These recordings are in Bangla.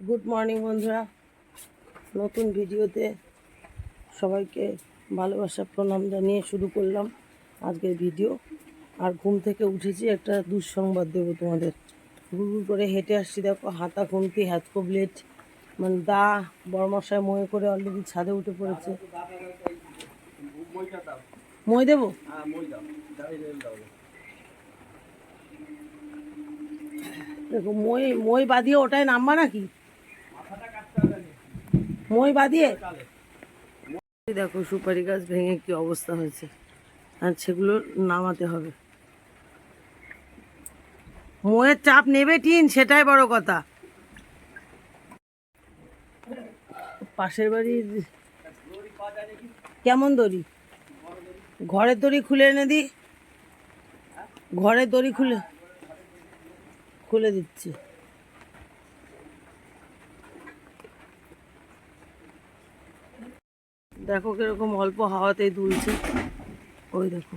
গুড মর্নিং বন্ধুরা। নতুন ভিডিওতে সবাইকে ভালোবাসা, প্রণাম জানিয়ে শুরু করলাম আজকের ভিডিও। আর ঘুম থেকে উঠেছি, একটা দুঃসংবাদ দেবো তোমাদের। গুড় করে হেঁটে আসছি, দেখো, হাতা খুন্তি হাতকো ব্লেড মানে দা বড়মশায় ময়ে করে অলরেডি ছাদে উঠে পড়েছে। মই দেবো? দেখো মই মই বাদিয়ে ওটাই নামবা নাকি? মই বাদিয়ে। দেখো সুপারি গাছ ভেঙে কি অবস্থা হয়েছে। আর সেগুলো নামাতে হবে। মোয়ের চাপ নেবে টিন, সেটাই বড় কথা। পাশের বাড়ির কেমন দড়ি? ঘরের দড়ি খুলে এনে দি। ঘরের দড়ি খুলে খুলে দিচ্ছি। দেখো কীরকম অল্প হাওয়াতেই দুলছে। ওই দেখো।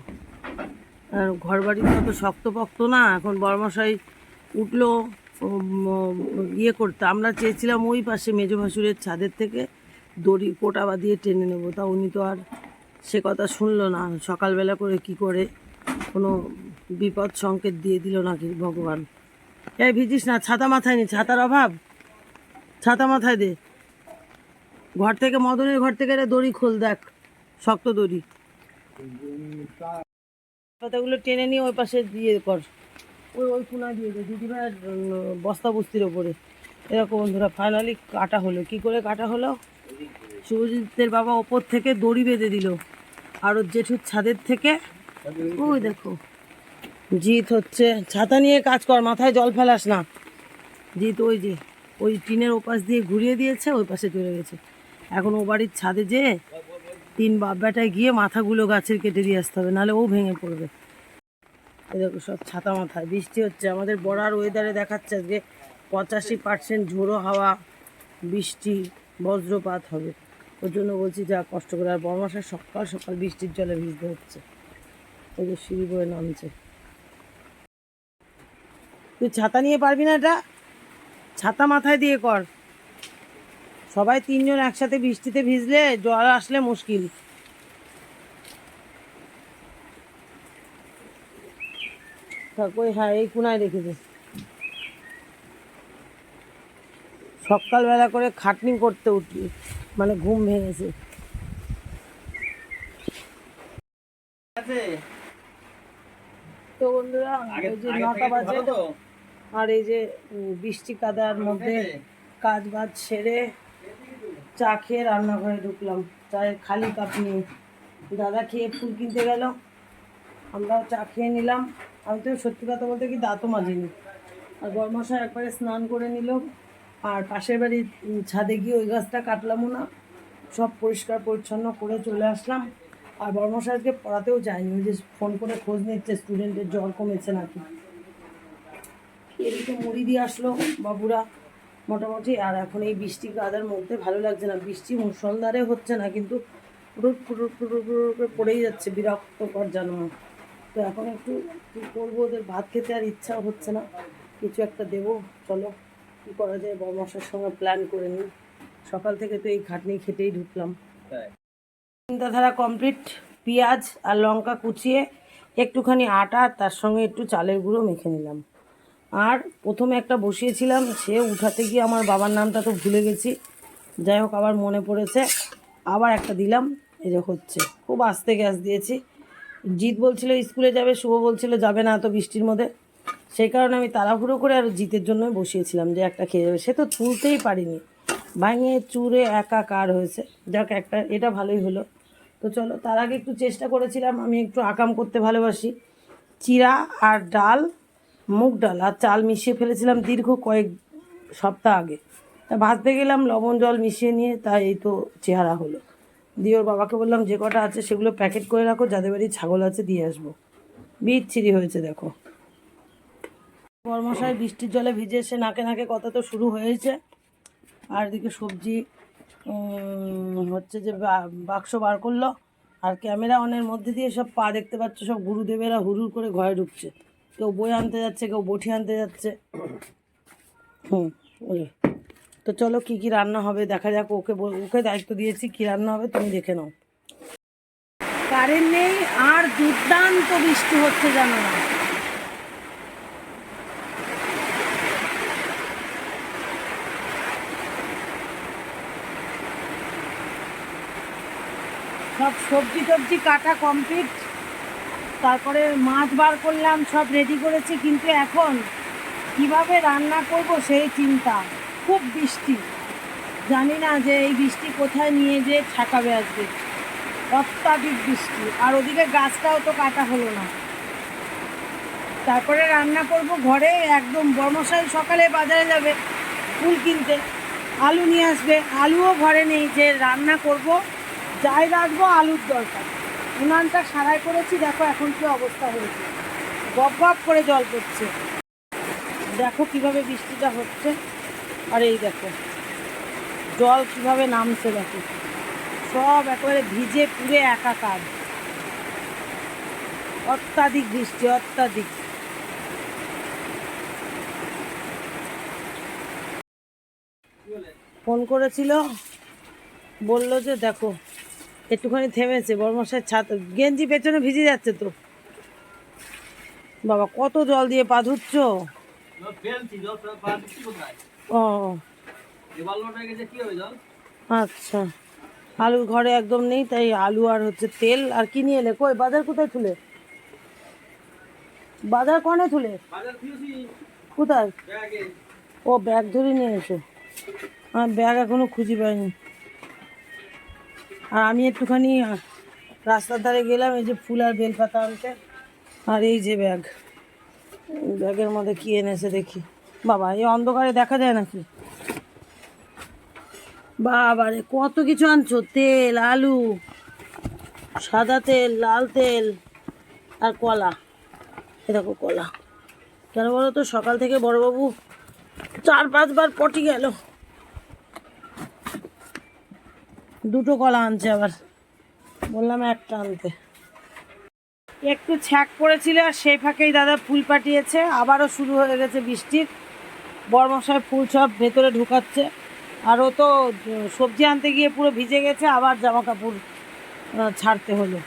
আর ঘর বাড়িটা তো শক্তপক্ত না, এখন বর্মশাই উঠল ইয়ে করতে। আমরা চেয়েছিলাম ওই পাশে মেজো ভাসুরের ছাদের থেকে দড়ি, কোটা বাঁধিয়ে টেনে নেব, তা উনি তো আর সে কথা শুনলো না। সকালবেলা করে কি করে কোনো বিপদ সংকেত দিয়ে দিল নাকি ভগবান? এই ভিজিস না, ছাতা মাথায় নি, ছাতার অভাব। ছাতা মাথায় দে। ঘর থেকে মদনের ঘর থেকে দড়ি খোল দেখ, শক্ত দড়ি। পাতাগুলো টেনে নিয়ে ওই পাশে দিয়ে কর। ওই ওই কোনা দিয়ে দে, দিদিভাইয়ের বস্তা বস্তির ওপরে। এরকম বন্ধুরা ফাইনালি কাটা হলো। কি করে কাটা হলো? শুভজিতের বাবা ওপর থেকে দড়ি বেঁধে দিল। আর ওর জেঠুর ছাদের থেকে, ওই দেখো জিত হচ্ছে, ছাতা নিয়ে কাজ কর, মাথায় জল ফেলাস না। জিত ওই যে, ওই টিনের ওপাশ দিয়ে ঘুরিয়ে দিয়েছে, ওই পাশে চলে গেছে। এখন ও বাড়ির ছাদে যেয়ে তিন বাপ বেটায় গিয়ে মাথাগুলো গাছের কেটে দিয়ে আসতে হবে, নাহলে ও ভেঙে পড়বে। দেখো সব ছাতা মাথায়, বৃষ্টি হচ্ছে। আমাদের বড়ার ওয়েদারে দেখাচ্ছে আজকে পঁচাশি পার্সেন্ট ঝোড়ো হাওয়া, বৃষ্টি, বজ্রপাত হবে। ওর জন্য বলছি যা কষ্ট করে, আর বর্মাসের সকাল সকাল বৃষ্টির জলে ভিজতে হচ্ছে। ওই যে সিঁড়ি বয়ে নামছে। তুই ছাতা নিয়ে পারবি না এটা? ছাতা মাথায় দিয়ে কর। সবাই তিনজন একসাথে বৃষ্টিতে ভিজলে জল আসলে মুশকিল। ওই হ্যাঁ এই কোনায় রেখেছে সকালবেলা করে খাটনি করতে উঠলি মানে ঘুম ভেঙেছে। তো বন্ধুরা যে নটা বাজে আর এই যে বৃষ্টি কাদার মধ্যে কাজ বাজ সেরে চা খেয়ে রান্নাঘরে ঢুকলাম। চায়ের খালি কাপ নিয়ে। দাদা খেয়ে ফুল কিনতে গেল। আমরাও চা খেয়ে নিলাম। আমি তো সত্যি কথা বলতে কি দাঁতও মাজিনি। আর গরমশাই একবারে স্নান করে নিল। আর পাশের বাড়ির ছাদে গিয়ে ওই গাছটা কাটলামও না। সব পরিষ্কার পরিচ্ছন্ন করে চলে আসলাম। আর বর্মশাইকে পড়াতেও যায়নি। ওই যে ফোন করে খোঁজ নিচ্ছে স্টুডেন্টের জ্বর কমেছে নাকি। এদিকে মুড়ি দিয়ে আসলো বাবুরা। মোটামুটি আর এখন এই বৃষ্টি কাদার মধ্যে ভালো লাগছে না। বৃষ্টি মুসলধারে হচ্ছে না কিন্তু পুরো পুরো পুরো পুরো করে পড়েই যাচ্ছে বিরক্তকর যেন। তো এখন একটু কী করব ওদের ভাত খেতে আর ইচ্ছা হচ্ছে না। কিছু একটা দেবো চলো। কী করা যায় বর্মশার সঙ্গে প্ল্যান করে নিই। সকাল থেকে তো এই খাটনি খেতেই ঢুকলাম। চিন্তাধারা কমপ্লিট পেঁয়াজ আর লঙ্কা কুচিয়ে একটুখানি আটা আর তার সঙ্গে একটু চালের গুঁড়ো মেখে নিলাম। আর প্রথমে একটা বসিয়েছিলাম, সে উঠাতে গিয়ে আমার বাবার নামটা তো ভুলে গেছি। যাই হোক, আবার মনে পড়েছে। আবার একটা দিলাম, এই যে হচ্ছে। খুব আস্তে গ্যাস দিয়েছি। জিৎ বলছিল, স্কুলে যাবে, শুভ বলছিল, যাবে না এত বৃষ্টির মধ্যে। সেই কারণে আমি তাড়াহুড়ো করে আর জিতের জন্যই বসিয়েছিলাম যে একটা খেয়ে যাবে। সে তো তুলতেই পারিনি। ভাঙে চুরে একাকার হয়েছে? যাক, একটা, এটা ভালোই হলো। তো চলো, তার আগে একটু চেষ্টা করেছিলাম, আমি একটু আকাম করতে ভালোবাসি। চিরা আর ডাল মুগ ডাল আর চাল মিশিয়ে ফেলেছিলাম দীর্ঘ কয়েক সপ্তাহ আগে। তা ভাজতে গেলাম, লবণ জল মিশিয়ে নিয়ে, তাই এই তো চেহারা হলো। দিয়ে ওর বাবাকে বললাম, যে কটা আছে সেগুলো প্যাকেট করে রাখো, যাদের বাড়ি ছাগল আছে দিয়ে আসব। বিচ্ছিরি হয়েছে, দেখো। কর্মশায় বৃষ্টির জলে ভিজে এসে নাকে নাকে কথা তো শুরু হয়েছে। আর এদিকে সবজি হচ্ছে যে বাক্স বার করল। আর ক্যামেরা অনের মধ্যে দিয়ে সব পা দেখতে পাচ্ছ, সব গুরুদেবেরা হুড়ুর করে ঘরে ঢুকছে। কেউ বই আনতে যাচ্ছে, কেউ বটি আনতে যাচ্ছে। হুম তো চলো কি কি রান্না হবে, দেখা যাক, ওকে ওকে দায়িত্ব দিয়েছি, কি রান্না হবে তুমি দেখে নাও। কারেন্ট নেই আর দুর্দান্ত বৃষ্টি হচ্ছে, জানো না। সব সবজি টবজি কাটা কমপ্লিট তারপরে মাছ বার করলাম, সব রেডি করেছি, কিন্তু এখন কীভাবে রান্না করব সেই চিন্তা। খুব বৃষ্টি। জানি না যে এই বৃষ্টি কোথায় নিয়ে যেয়ে ঠেকাবে আজকে। অত্যাধিক বৃষ্টি। আর ওদিকে গাছটাও তো কাটা হলো না। তারপরে রান্না করব ঘরে, একদম বর্মশাই সকালে বাজারে যাবে ফুল কিনতে। আলু নিয়ে আসবে। আলুও ঘরে নেই যে রান্না করব। যাই রাখব, আলুর দরকার। উনানটা সারাই করেছি, দেখো এখন কি অবস্থা হয়েছে। গপ গপ করে জল পড়ছে। দেখো কীভাবে বৃষ্টিটা হচ্ছে। আর এই দেখো, জল কীভাবে নামছে দেখো। সব একেবারে ভিজে পুড়ে একাকার। অত্যাধিক বৃষ্টি, অত্যাধিক। ফোন করেছিল, বলল যে দেখো একটুখানি থেমেছে বর্মশার ছাত গেঞ্জি পেছনে ভিজে যাচ্ছে তো। বাবা কত জল দিয়ে পা ধুচ্ছ? ও। আচ্ছা। আলু ঘরে একদম নেই তাই আলু আর হচ্ছে তেল আর কি নিয়ে এলে? কই বাজার কোথায় তুলে? বাজার কনে তুলে? কোথায়? ও ব্যাগ ধরে নিয়ে এসো। আমার ব্যাগ এখনও খুঁজে পাইনি। আর আমি একটুখানি রাস্তার ধারে গেলাম, এই যে ফুল আর বেলপাতা আনতে। আর এই যে ব্যাগ। ব্যাগের মধ্যে কি এনেছে দেখি। বাবা, এই অন্ধকারে দেখা যায় নাকি? বাবারে কত কিছু আনছো? তেল, আলু, সাদা তেল, লাল তেল আর কলা। এ দেখো কলা। কেন বলো তো, সকাল থেকে বড়বাবু চার পাঁচবার পটি গেল। দুটো কলা আনছে আবার। বললাম একটা আনতে। একটু ছ্যাক পড়েছিল, আর সেই ফাঁকেই দাদা ফুল পাঠিয়েছে। আবারও শুরু হয়ে গেছে বৃষ্টির বরমশায় ফুল সব ভেতরে ঢুকাচ্ছে। আর ও তো সবজি আনতে গিয়ে পুরো ভিজে গেছে, আবার জামা কাপড় ছাড়তে হলো।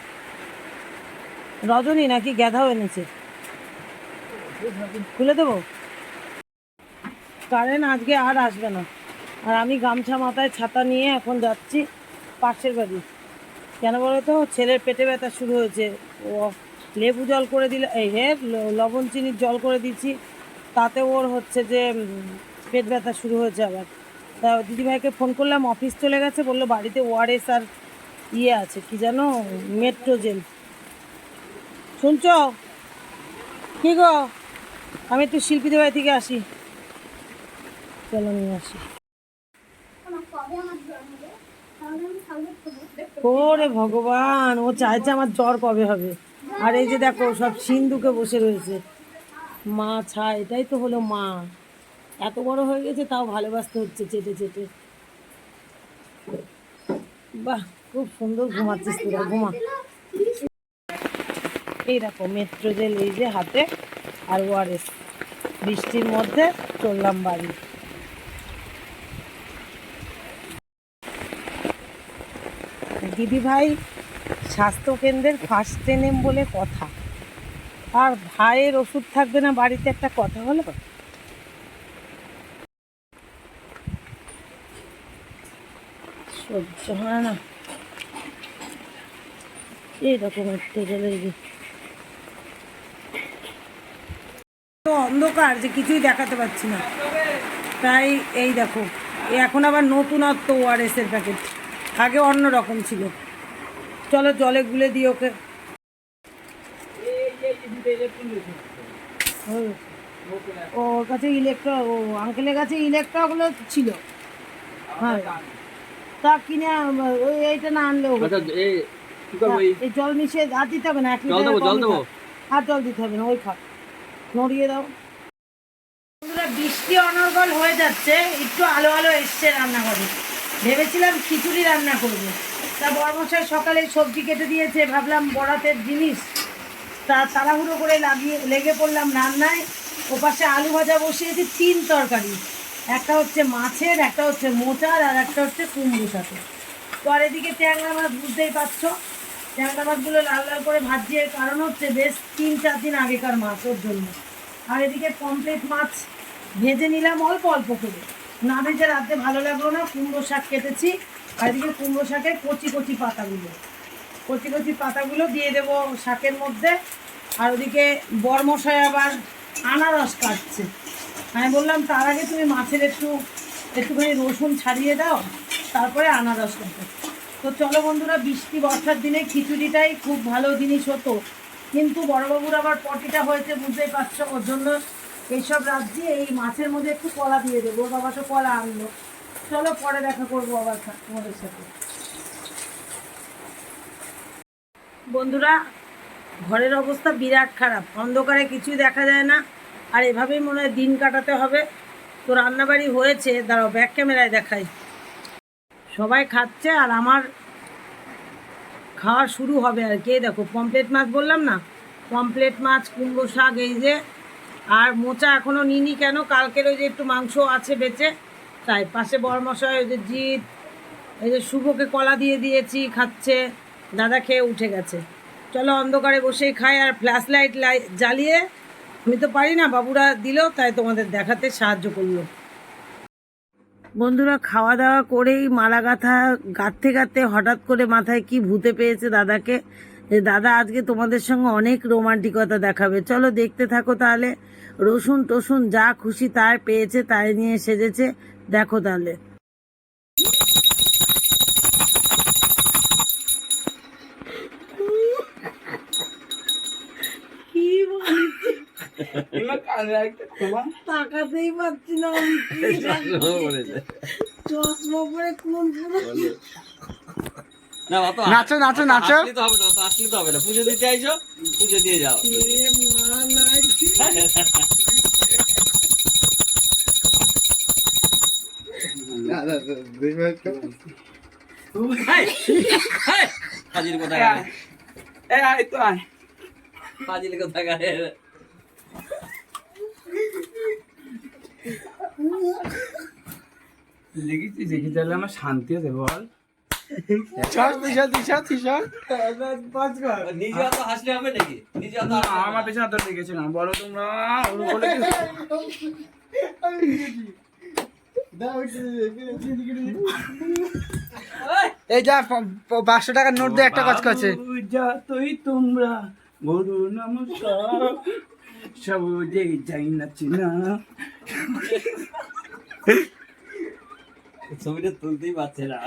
রজনী নাকি গ্যাধাও এনেছে? খুলে দেবো? কারেন্ট আজকে আর আসবে না। আর আমি গামছা মাথায়, ছাতা নিয়ে এখন যাচ্ছি। পাশের বাড়ি কেন বলো তো? ছেলের পেটে ব্যথা শুরু হয়েছে। ও লেবু জল করে দিলে, এই হে, লবণ চিনির জল করে দিচ্ছি, তাতে ওর হচ্ছে যে পেট ব্যথা শুরু হয়েছে আবার। তা দিদিভাইকে ফোন করলাম, অফিস চলে গেছে, বলল বাড়িতে ওআরএস আর ইয়ে আছে, কি জানো? মেট্রোজেল শুনছ? কি গো? আমি একটু শিল্পীদের বাড়ি থেকে আসি। চলো নিয়ে আসি। ওরে ভগবান, ও চাইছে আমার জ্বর কবে হবে? আর এই যে দেখো, সব সিন্ধুকে বসে রয়েছে। মা ছা এটাই তো হলো মা। এত বড় হয়ে গেছে, তাও ভালোবাসতে হচ্ছে, চেটে চেটে। বাহ, খুব সুন্দর ঘুমাচ্ছিস তোরা, ঘুমা। এই দেখো মেট্রো জেল এই যে হাতে, আর ওয়ারেস। বৃষ্টির মধ্যে চললাম বাড়ি। দিদি ভাই স্বাস্থ্যকেন্দ্রের ফার্স্ট এনএম বলে কথা। আর ভাইয়ের ওষুধ থাকবে না বাড়িতে একটা কথা হলো সহ্য হয় না। এইরকম একটু গেলে অন্ধকার যে কিছুই দেখাতে পাচ্ছি না। তাই এই দেখো এখন আবার নতুনত্ব ওআরএস এর প্যাকেট আগে অন্য রকম ছিল। চলো জলে গুলে দিই ওকে। ওর কাছে ইলেকট্রা ও আঙ্কেলের কাছে ইলেকট্রাগুলো ছিল। হ্যাঁ। তা কিনে ওই এইটা না আনলেও আচ্ছা এই জল মিশিয়ে আর দিতে হবে না এক। আর জল দিতে হবে না ওই খাক নড়িয়ে দাও। বন্ধুরা বৃষ্টি অনর্গল হয়ে যাচ্ছে একটু আলো আলো এসছে রান্নাঘরে। ভেবেছিলাম খিচুড়ি রান্না করব। তা বর্মশাই সকালে সবজি কেটে দিয়েছে, ভাবলাম বরাতের জিনিস। তা তাড়াহুড়ো করে লাগিয়ে লেগে পড়লাম রান্নায়। ওপাশে আলু ভাজা বসিয়েছি, তিন তরকারি। একটা হচ্ছে মাছের, একটা হচ্ছে মোচার, আর একটা হচ্ছে কুমড়ো তো আর এদিকে ট্যাংরা মাছ বুঝতেই পারছ। ট্যাংরা মাছগুলো লাল লাল করে ভাজিয়ে কারণ হচ্ছে বেশ তিন চার দিন আগেকার মাছ ওর জন্য। আর এদিকে পমপ্লেট মাছ ভেজে নিলাম অল্প অল্প করে। না ভেজে রাখতে ভালো লাগল না, কুমড়ো শাক কেটেছি। এদিকে কুমড়ো শাকের কচি কচি পাতাগুলো। কচি কচি পাতাগুলো দিয়ে দেবো শাকের মধ্যে। আর ওদিকে বরমশাই আবার আনারস কাটছে। আমি বললাম, তার আগে তুমি মাছের একটু, একটুখানি রসুন ছাড়িয়ে দাও, তারপরে আনারস কাটো। তো চলো বন্ধুরা, বৃষ্টি, বর্ষার দিনে খিচুড়িটাই খুব ভালো জিনিস হতো। কিন্তু বড়বাবুর আবার পটিটা হয়েছে, বুঝতেই পারছ, ওর জন্য এইসব রাজ্যে এই মাছের মধ্যে একটু কলা দিয়ে দেবো। বাবা তো কলা আনলো। চলো পরে দেখা করব আবার তোমাদের সাথে। বন্ধুরা, ঘরের অবস্থা বিরাট খারাপ। অন্ধকারে কিছুই দেখা যায় না। আর এভাবেই মনে হয় দিন কাটাতে হবে। তো রান্নাবাড়ি হয়েছে। দাঁড়াও ব্যাক ক্যামেরায় দেখাই। সবাই খাচ্ছে আর আমার খাওয়া শুরু হবে আর কি। দেখো পমপ্লেট মাছ বললাম না? পমপ্লেট মাছ, কুমড়ো শাক, এই যে আর মোচা এখনও নিনি কেন? কালকের ওই যে একটু মাংস আছে বেঁচে। তাই পাশে বড় মশাই ওই যে জিৎ, এই যে শুভকে কলা দিয়ে দিয়েছি, খাচ্ছে। দাদা খেয়ে উঠে গেছে। চলো অন্ধকারে বসেই খাই আর ফ্ল্যাশ লাইট জ্বালিয়ে। আমি তো পারি না, বাবুরা দিল, তাই তোমাদের দেখাতে সাহায্য করল। বন্ধুরা খাওয়া দাওয়া করেই মালা গাঁথা গাঁথতে গাঁথতে হঠাৎ করে মাথায় কি ভূতে পেয়েছে দাদাকে? দাদা আজকে তোমাদের সঙ্গে অনেক রোমান্টিকতা দেখাবে। চলো দেখতে থাকো তাহলে। রসুন টসুন যা খুশি তার পেয়েছে তাই নিয়ে সেজেছে। দেখো তাহলে। তাকাতেই না। চশমা পরে কোন নাচো, নাচো, নাচো। আসলে তো হবে না অত হবে না। পুজো দিতে আইছো পুজো দিয়ে যাও। এ হাজির আয় তো আয়। হাজির দেখেছি দেখি তাহলে আমার শান্তি আছে বল। আমার পেছনে তো লেগেছে না বলো তোমরা এই যা পাঁচশো টাকার নোট দিয়ে একটা কাজ করছে। বাবু যতই তোমরা গুরু নমস্কার। সবুজে যাই না। চিনা ছবিটা তুলতেই পারছে না।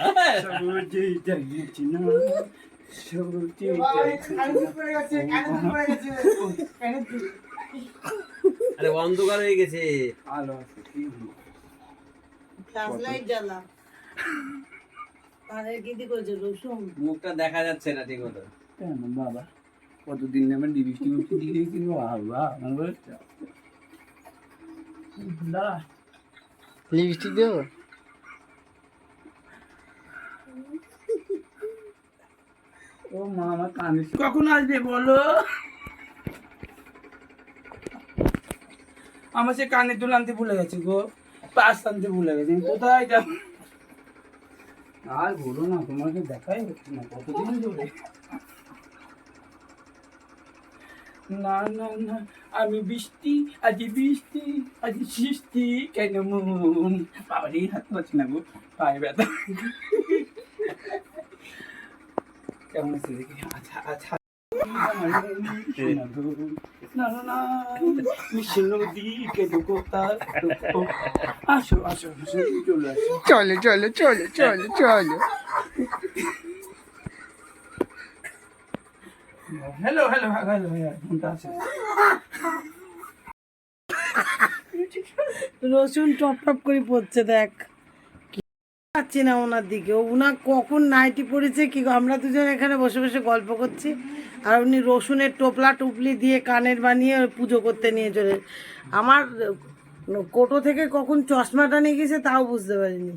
আরে অন্ধকার হয়ে গেছে। আলো মুখটা দেখা যাচ্ছে না ঠিক মতো। কেন বাবা কতদিন আমার ডিভিসি মিষ্টি দিয়ে দিয়েছিল বাবা আমার দাঁড়া লিপস্টিক দেবো? ও মা, আমার কখন আসবে বলো? আমার সে কানে দুল আনতে ভুলে গেছে গো আনতে ভুলে কোথায় আর বলো না, তোমাকে দেখাই হচ্ছে না, কতদিন ধরে? না না না, আমি বৃষ্টি, আজ বৃষ্টি, আজ সৃষ্টি, কেন মন? বাবারে, হাত পাচ্ছি না গো, পায়ে ব্যথা। কেমন আছে দেখি? আচ্ছা আচ্ছা। চলে আসো। চলো চলো চলো চলো চলো। হ্যালো হ্যালো হ্যালো আছে। রসুন টপ টপ করে পড়ছে দেখ। পাচ্ছি না ওনার দিকে। ওনার কখন নাইটি পড়েছে কি আমরা দুজন এখানে বসে বসে গল্প করছি। আর উনি রসুনের টোপলা টুপলি দিয়ে কানের বানিয়ে পুজো করতে নিয়ে চলে আমার কোটো থেকে কখন চশমাটা নিয়ে গেছে তাও বুঝতে পারিনি।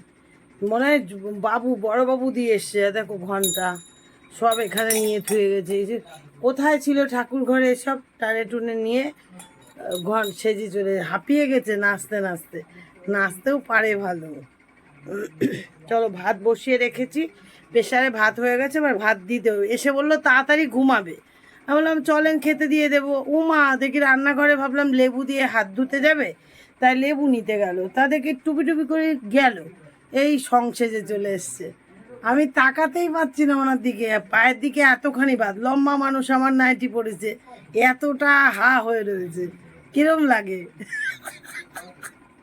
মনে হয় বাবু, বড় বাবু দিয়ে এসছে। দেখো ঘণ্টা। সব এখানে নিয়ে থুয়ে গেছে। এই যে কোথায় ছিল ঠাকুর ঘরে সব টানে টুনে নিয়ে ঘন সেজে চলে হাঁপিয়ে গেছে নাচতে নাচতে। নাচতেও পারে ভালো। চলো ভাত বসিয়ে রেখেছি। প্রেশারে ভাত হয়ে গেছে, এবার ভাত দিতে হবে। এসে বলল, তাড়াতাড়ি ঘুমাবে। আমি বললাম, চলেন খেতে দিয়ে দেবো। উমা, দেখি রান্নাঘরে ভাবলাম লেবু দিয়ে হাত ধুতে যাবে। তাই লেবু নিতে গেল। তা দেখি টুপি টুপি করে গেল। এই সংসেজে চলে এসছে। আমি তাকাতেই পাচ্ছি না ওনার দিকে। পায়ের দিকে এতখানি বাদ। লম্বা মানুষ আমার নাইটি পড়েছে এতটা হা হয়ে রয়েছে। কিরম লাগে?